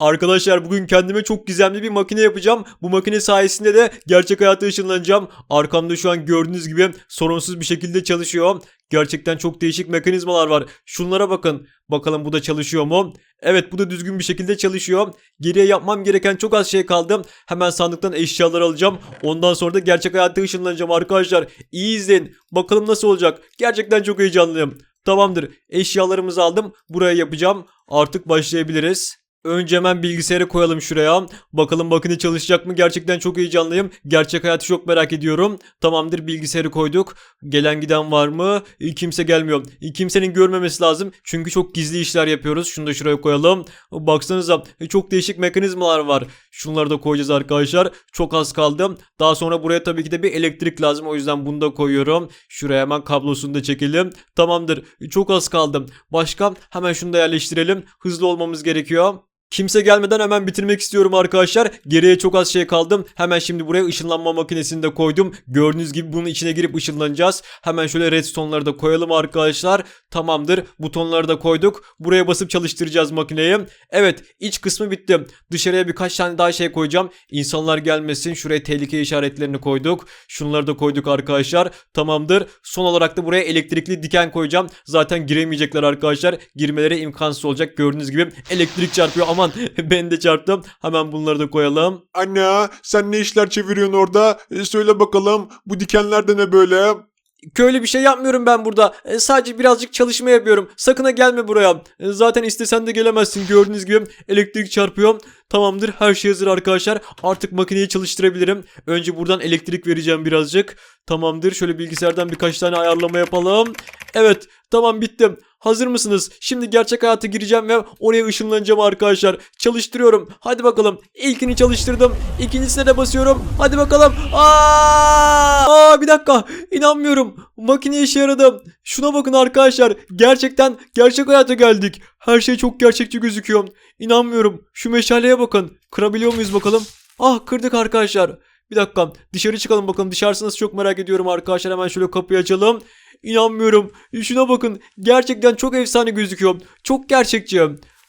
Arkadaşlar bugün kendime çok gizemli bir makine yapacağım. Bu makine sayesinde de gerçek hayata ışınlanacağım. Arkamda şu an gördüğünüz gibi sorunsuz bir şekilde çalışıyor. Gerçekten çok değişik mekanizmalar var. Şunlara bakın. Bakalım bu da çalışıyor mu? Evet bu da düzgün bir şekilde çalışıyor. Geriye yapmam gereken çok az şey kaldı. Hemen sandıktan eşyalar alacağım. Ondan sonra da gerçek hayata ışınlanacağım arkadaşlar. İyi izleyin. Bakalım nasıl olacak. Gerçekten çok heyecanlıyım. Tamamdır. Eşyalarımızı aldım. Buraya yapacağım. Artık başlayabiliriz. Önce hemen bilgisayarı koyalım şuraya. Bakalım makine çalışacak mı? Gerçekten çok heyecanlıyım. Gerçek hayatı çok merak ediyorum. Tamamdır bilgisayarı koyduk. Gelen giden var mı? Kimse gelmiyor. Kimsenin görmemesi lazım. Çünkü çok gizli işler yapıyoruz. Şunu da şuraya koyalım. Baksanıza çok değişik mekanizmalar var. Şunları da koyacağız arkadaşlar. Çok az kaldı. Daha sonra buraya tabii ki de bir elektrik lazım. O yüzden bunu da koyuyorum. Şuraya hemen kablosunu da çekelim. Tamamdır. Çok az kaldı. Başka hemen şunu da yerleştirelim. Hızlı olmamız gerekiyor. Kimse gelmeden hemen bitirmek istiyorum arkadaşlar. Geriye çok az şey kaldım. Hemen şimdi buraya ışınlanma makinesini de koydum. Gördüğünüz gibi bunun içine girip ışınlanacağız. Hemen şöyle redstone'ları da koyalım arkadaşlar. Tamamdır. Butonları da koyduk. Buraya basıp çalıştıracağız makineyi. Evet iç kısmı bitti. Dışarıya birkaç tane daha şey koyacağım. İnsanlar gelmesin. Şuraya tehlike işaretlerini koyduk. Şunları da koyduk arkadaşlar. Tamamdır. Son olarak da buraya elektrikli diken koyacağım. Zaten giremeyecekler arkadaşlar. Girmeleri imkansız olacak. Gördüğünüz gibi elektrik çarpıyor. Aman ben de çarptım. Hemen bunları da koyalım. Anne sen ne işler çeviriyorsun orada? E, söyle bakalım bu dikenler de ne böyle? Köylü bir şey yapmıyorum ben burada. E, sadece birazcık çalışma yapıyorum. Sakın ha gelme buraya. E, zaten istesen de gelemezsin. Gördüğünüz gibi elektrik çarpıyor. Tamamdır. Her şey hazır arkadaşlar. Artık makineyi çalıştırabilirim. Önce buradan elektrik vereceğim birazcık. Tamamdır. Şöyle bilgisayardan birkaç tane ayarlama yapalım. Evet. Tamam bittim. Hazır mısınız? Şimdi gerçek hayata gireceğim ve oraya ışınlanacağım arkadaşlar. Çalıştırıyorum. Hadi bakalım. İlkini çalıştırdım. İkincisine de basıyorum. Hadi bakalım. Aa! Aa bir dakika. İnanmıyorum. Makine işe yaradı. Şuna bakın arkadaşlar. Gerçekten gerçek hayata geldik. Her şey çok gerçekçi gözüküyor. İnanmıyorum. Şu meşaleye bakın. Kırabiliyor muyuz bakalım? Ah kırdık arkadaşlar. Bir dakika dışarı çıkalım bakalım dışarısı nasıl çok merak ediyorum arkadaşlar hemen şöyle kapıyı açalım. İnanmıyorum şuna bakın gerçekten çok efsane gözüküyor çok gerçekçi.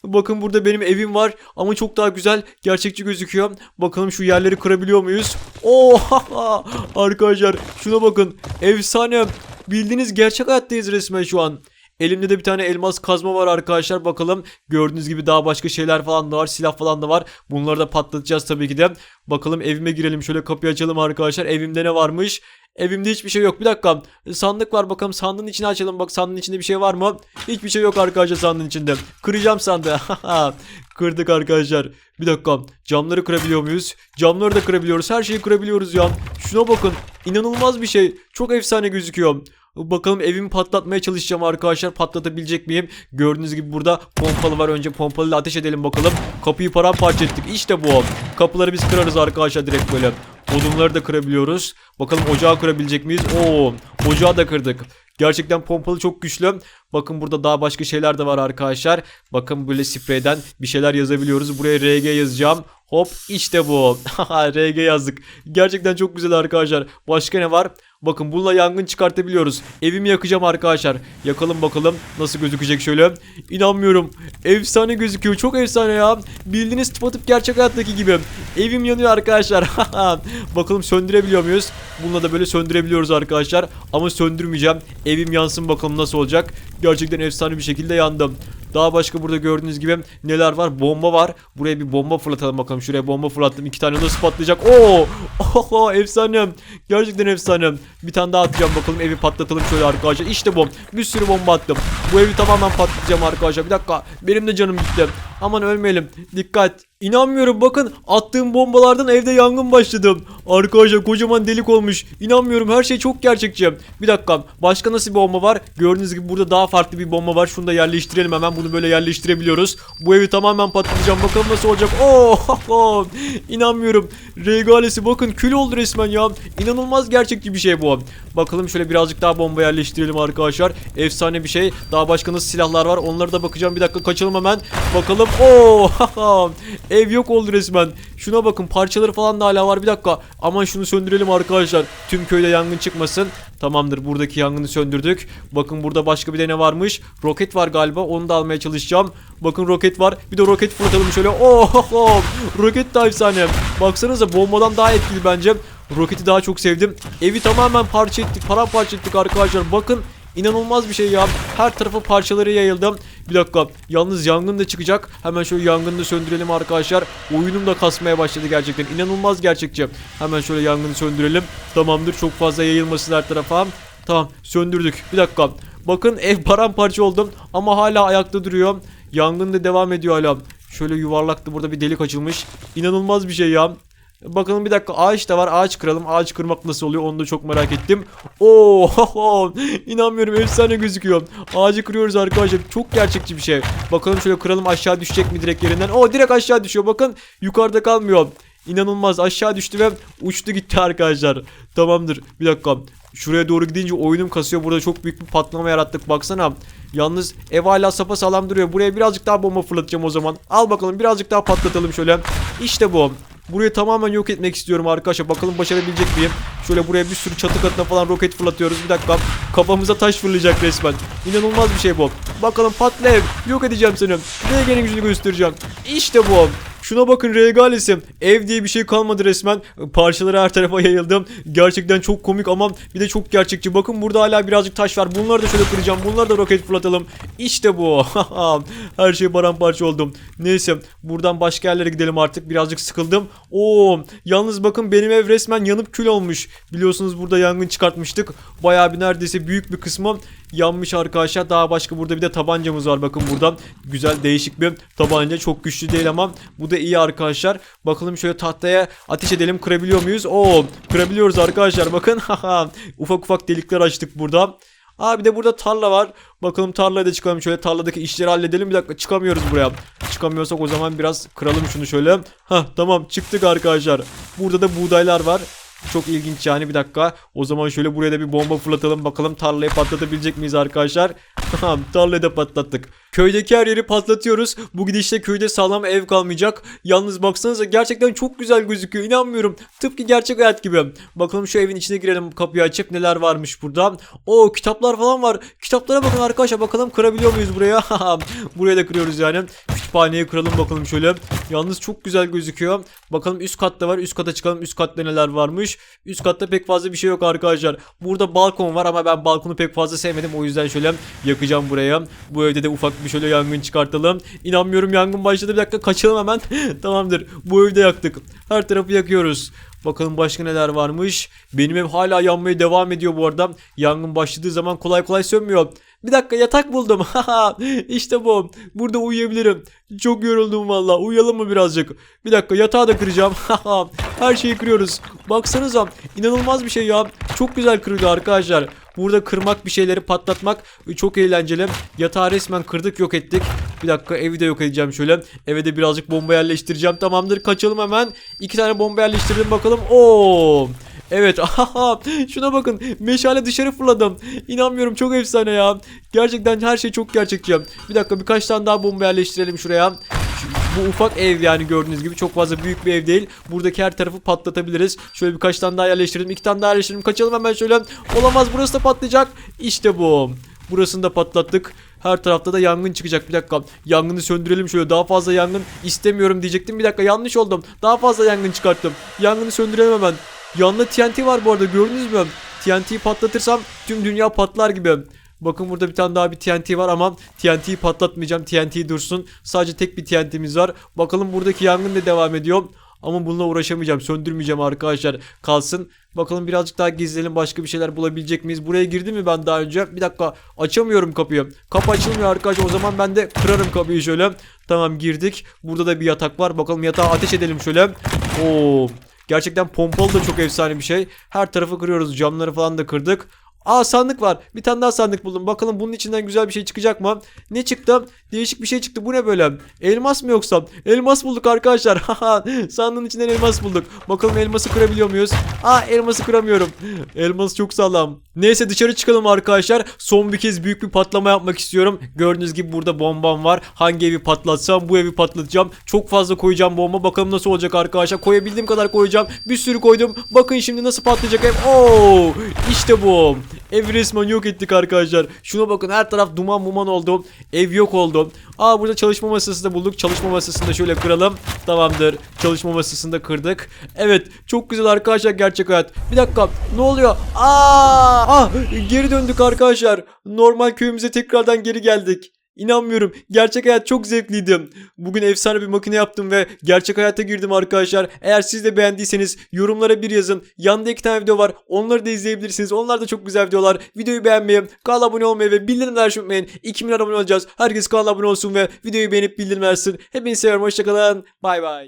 Bakın burada benim evim var ama çok daha güzel gerçekçi gözüküyor. Bakalım şu yerleri kırabiliyor muyuz? Oha arkadaşlar şuna bakın efsane bildiğiniz gerçek hayattayız resmen şu an. Elimde de bir tane elmas kazma var arkadaşlar. Bakalım gördüğünüz gibi daha başka şeyler falan da var. Silah falan da var. Bunları da patlatacağız tabii ki de. Bakalım evime girelim. Şöyle kapıyı açalım arkadaşlar. Evimde ne varmış? Evimde hiçbir şey yok. Bir dakika. Sandık var bakalım. Sandığın içine açalım. Bak sandığın içinde bir şey var mı? Hiçbir şey yok arkadaşlar sandığın içinde. Kıracağım sandığı. Kırdık arkadaşlar. Bir dakika. Camları kırabiliyor muyuz? Camları da kırabiliyoruz. Her şeyi kırabiliyoruz ya. Şuna bakın. İnanılmaz bir şey. Çok efsane gözüküyor. Bakalım evimi patlatmaya çalışacağım arkadaşlar. Patlatabilecek miyim? Gördüğünüz gibi burada pompalı var. Önce pompalıyla ateş edelim bakalım. Kapıyı paramparça ettik. İşte bu. Kapıları biz kırarız arkadaşlar direkt böyle. Odunları da kırabiliyoruz. Bakalım ocağı kırabilecek miyiz? Oo, ocağı da kırdık. Gerçekten pompalı çok güçlü. Bakın burada daha başka şeyler de var arkadaşlar. Bakın böyle spreyden bir şeyler yazabiliyoruz. Buraya RG yazacağım. Hop işte bu. RG yazdık. Gerçekten çok güzel arkadaşlar. Başka ne var? Bakın bununla yangın çıkartabiliyoruz. Evimi yakacağım arkadaşlar. Yakalım bakalım nasıl gözükecek şöyle. İnanmıyorum. Efsane gözüküyor. Çok efsane ya. Bildiğiniz tıpatıp gerçek hayattaki gibi. Evim yanıyor arkadaşlar. bakalım söndürebiliyor muyuz? Bununla da böyle söndürebiliyoruz arkadaşlar. Ama söndürmeyeceğim. Evim yansın bakalım nasıl olacak. Gerçekten efsane bir şekilde yandım. Daha başka burada gördüğünüz gibi neler var? Bomba var. Buraya bir bomba fırlatalım bakalım. Şuraya bomba fırlattım. İki tane nasıl patlayacak? Oo! Oho efsane. Gerçekten efsane. Bir tane daha atacağım bakalım. Evi patlatalım şöyle arkadaşlar. İşte bu. Bir sürü bomba attım. Bu evi tamamen patlatacağım arkadaşlar. Bir dakika. Benim de canım gitti. Aman ölmeyelim. Dikkat. İnanmıyorum bakın attığım bombalardan evde yangın başladı. Arkadaşlar kocaman delik olmuş. İnanmıyorum her şey çok gerçekçi. Bir dakika başka nasıl bir bomba var? Gördüğünüz gibi burada daha farklı bir bomba var. Şunu da yerleştirelim hemen bunu böyle yerleştirebiliyoruz. Bu evi tamamen patlatacağım bakalım nasıl olacak. Oo inanmıyorum. Regalesi bakın kül oldu resmen ya. İnanılmaz gerçekçi bir şey bu. Bakalım şöyle birazcık daha bomba yerleştirelim arkadaşlar. Efsane bir şey. Daha başka nasıl silahlar var onlara da bakacağım. Bir dakika kaçalım hemen. Bakalım. bakalım. Ev yok oldu resmen. Şuna bakın parçaları falan da hala var. Bir dakika. Aman şunu söndürelim arkadaşlar. Tüm köyde yangın çıkmasın. Tamamdır buradaki yangını söndürdük. Bakın burada başka bir de ne varmış? Roket var galiba. Onu da almaya çalışacağım. Bakın roket var. Bir de roket fırlatalım şöyle. Oo roket de efsane. Baksanıza bombadan daha etkili bence. Roketi daha çok sevdim. Evi tamamen parça ettik. Paramparça ettik arkadaşlar. Bakın İnanılmaz bir şey ya. Her tarafa parçaları yayıldı. Bir dakika. Yalnız yangın da çıkacak. Hemen şöyle yangını da söndürelim arkadaşlar. Oyunum da kasmaya başladı gerçekten. İnanılmaz gerçekçi. Hemen şöyle yangını söndürelim. Tamamdır. Çok fazla yayılmasın her tarafa. Tamam. Söndürdük. Bir dakika. Bakın ev paramparça oldum. Ama hala ayakta duruyor. Yangın da devam ediyor hala. Şöyle yuvarlakta burada bir delik açılmış. İnanılmaz bir şey ya. Bakalım bir dakika ağaç da var. Ağaç kıralım. Ağaç kırmak nasıl oluyor onu da çok merak ettim. Oo inanmıyorum efsane gözüküyor. Ağacı kırıyoruz arkadaşlar. Çok gerçekçi bir şey. Bakalım şöyle kıralım aşağı düşecek mi direkt yerinden? Oo direkt aşağı düşüyor. Bakın yukarıda kalmıyor. İnanılmaz aşağı düştü ve uçtu gitti arkadaşlar. Tamamdır. Bir dakika. Şuraya doğru gidince oyunum kasıyor. Burada çok büyük bir patlama yarattık baksana. Yalnız ev hala sağlam duruyor. Buraya birazcık daha bomba fırlatacağım o zaman. Al bakalım birazcık daha patlatalım şöyle. İşte bu. Burayı tamamen yok etmek istiyorum arkadaşlar. Bakalım başarabilecek miyim? Şöyle buraya bir sürü çatı katına falan roket fırlatıyoruz. Bir dakika. Kafamıza taş fırlayacak resmen. İnanılmaz bir şey bu. Bakalım patla. Yok edeceğim seni. Regen'in gücünü göstereceğim. İşte bu. Şuna bakın regalesi. Ev diye bir şey kalmadı resmen. Parçaları her tarafa yayıldı. Gerçekten çok komik ama bir de çok gerçekçi. Bakın burada hala birazcık taş var. Bunları da şöyle kıracağım. Bunları da roket fırlatalım. İşte bu. her şey paramparça oldum. Neyse buradan başka yerlere gidelim artık. Birazcık sıkıldım. Oo, yalnız bakın benim ev resmen yanıp kül olmuş. Biliyorsunuz burada yangın çıkartmıştık. Bayağı bir neredeyse büyük bir kısmı yanmış arkadaşlar. Daha başka burada bir de tabancamız var bakın buradan. Güzel değişik bir tabanca. Çok güçlü değil ama bu da iyi arkadaşlar. Bakalım şöyle tahtaya ateş edelim. Kırabiliyor muyuz? Oo, kırabiliyoruz arkadaşlar. Bakın. ufak ufak delikler açtık burada. Aa bir de burada tarla var. Bakalım tarlaya da çıkalım şöyle tarladaki işleri halledelim. Bir dakika çıkamıyoruz buraya. Çıkamıyorsak o zaman biraz kıralım şunu şöyle. Hah tamam çıktık arkadaşlar. Burada da buğdaylar var. Çok ilginç yani bir dakika. O zaman şöyle buraya da bir bomba fırlatalım bakalım tarlayı patlatabilecek miyiz arkadaşlar? Tamam tarlayı da patlattık. Köydeki her yeri patlatıyoruz. Bu gidişle köyde sağlam ev kalmayacak. Yalnız baksanıza gerçekten çok güzel gözüküyor. İnanmıyorum. Tıpkı gerçek hayat gibi. Bakalım şu evin içine girelim kapıyı açıp neler varmış burada. O kitaplar falan var. Kitaplara bakın arkadaşlar bakalım kırabiliyor muyuz buraya? buraya da kırıyoruz yani. Kütüphaneyi kıralım bakalım şöyle. Yalnız çok güzel gözüküyor. Bakalım üst katta var. Üst kata çıkalım. Üst katta neler varmış. Üst katta pek fazla bir şey yok arkadaşlar. Burada balkon var ama ben balkonu pek fazla sevmedim. O yüzden şöyle yakacağım buraya. Bu evde de ufak bir şöyle yangın çıkartalım. İnanmıyorum yangın başladı. Bir dakika kaçalım hemen. Tamamdır. Bu evde yaktık. Her tarafı yakıyoruz. Bakalım başka neler varmış. Benim ev hala yanmaya devam ediyor bu arada. Yangın başladığı zaman kolay kolay sönmüyor. Bir dakika yatak buldum. işte bu. Burada uyuyabilirim. Çok yoruldum valla. Uyuyalım mı birazcık? Bir dakika yatağı da kıracağım. Her şeyi kırıyoruz. Baksanıza inanılmaz bir şey ya. Çok güzel kırılıyor arkadaşlar. Burada kırmak bir şeyleri patlatmak çok eğlenceli. Yatağı resmen kırdık yok ettik. Bir dakika evi de yok edeceğim şöyle. Eve de birazcık bomba yerleştireceğim. Tamamdır kaçalım hemen. İki tane bomba yerleştirdim bakalım. Oo. Evet aha şuna bakın meşale dışarı fırladım İnanmıyorum çok efsane ya Gerçekten her şey çok gerçekçi Bir dakika birkaç tane daha bomba yerleştirelim şuraya Şu- Bu ufak ev yani gördüğünüz gibi çok fazla büyük bir ev değil Buradaki her tarafı patlatabiliriz Şöyle birkaç tane daha yerleştirdim iki tane daha yerleştirdim Kaçalım hemen şöyle Olamaz burası da patlayacak İşte bu Burasını da patlattık her tarafta da yangın çıkacak. Bir dakika. Yangını söndürelim şöyle. Daha fazla yangın istemiyorum diyecektim. Bir dakika yanlış oldum. Daha fazla yangın çıkarttım. Yangını söndürelim hemen. Yanında TNT var bu arada gördünüz mü? TNT'yi patlatırsam tüm dünya patlar gibi. Bakın burada bir tane daha bir TNT var ama TNT'yi patlatmayacağım. TNT dursun. Sadece tek bir TNT'miz var. Bakalım buradaki yangın da devam ediyor. Ama bununla uğraşamayacağım. Söndürmeyeceğim arkadaşlar. Kalsın. Bakalım birazcık daha gizleyelim. Başka bir şeyler bulabilecek miyiz? Buraya girdi mi ben daha önce? Bir dakika. Açamıyorum kapıyı. Kapı açılmıyor arkadaşlar. O zaman ben de kırarım kapıyı şöyle. Tamam girdik. Burada da bir yatak var. Bakalım yatağa ateş edelim şöyle. Oo. Gerçekten pompalı da çok efsane bir şey. Her tarafı kırıyoruz. Camları falan da kırdık. Aa sandık var. Bir tane daha sandık buldum. Bakalım bunun içinden güzel bir şey çıkacak mı? Ne çıktı? Değişik bir şey çıktı. Bu ne böyle? Elmas mı yoksa? Elmas bulduk arkadaşlar. Sandığın içinden elmas bulduk. Bakalım elması kırabiliyor muyuz? Aa elması kıramıyorum. Elmas çok sağlam. Neyse dışarı çıkalım arkadaşlar. Son bir kez büyük bir patlama yapmak istiyorum. Gördüğünüz gibi burada bombam var. Hangi evi patlatsam bu evi patlatacağım. Çok fazla koyacağım bomba. Bakalım nasıl olacak arkadaşlar. Koyabildiğim kadar koyacağım. Bir sürü koydum. Bakın şimdi nasıl patlayacak ev. Oo! İşte bu. Evi resmen yok ettik arkadaşlar. Şuna bakın her taraf duman muman oldu. Ev yok oldu. Aa burada çalışma masası da bulduk. Çalışma masasını da şöyle kıralım. Tamamdır. Çalışma masasını da kırdık. Evet çok güzel arkadaşlar gerçek hayat. Bir dakika ne oluyor? Aa! Ah geri döndük arkadaşlar. Normal köyümüze tekrardan geri geldik. İnanmıyorum. Gerçek hayat çok zevkliydi. Bugün efsane bir makine yaptım ve gerçek hayata girdim arkadaşlar. Eğer siz de beğendiyseniz yorumlara bir yazın. Yanında iki tane video var. Onları da izleyebilirsiniz. Onlar da çok güzel videolar. Videoyu beğenmeyi, kanala abone olmayı ve bildirimleri açmayı unutmayın. 2 milyon abone olacağız. Herkes kanala abone olsun ve videoyu beğenip bildirim versin. Hepinizi seviyorum. Hoşçakalın. Bay bay.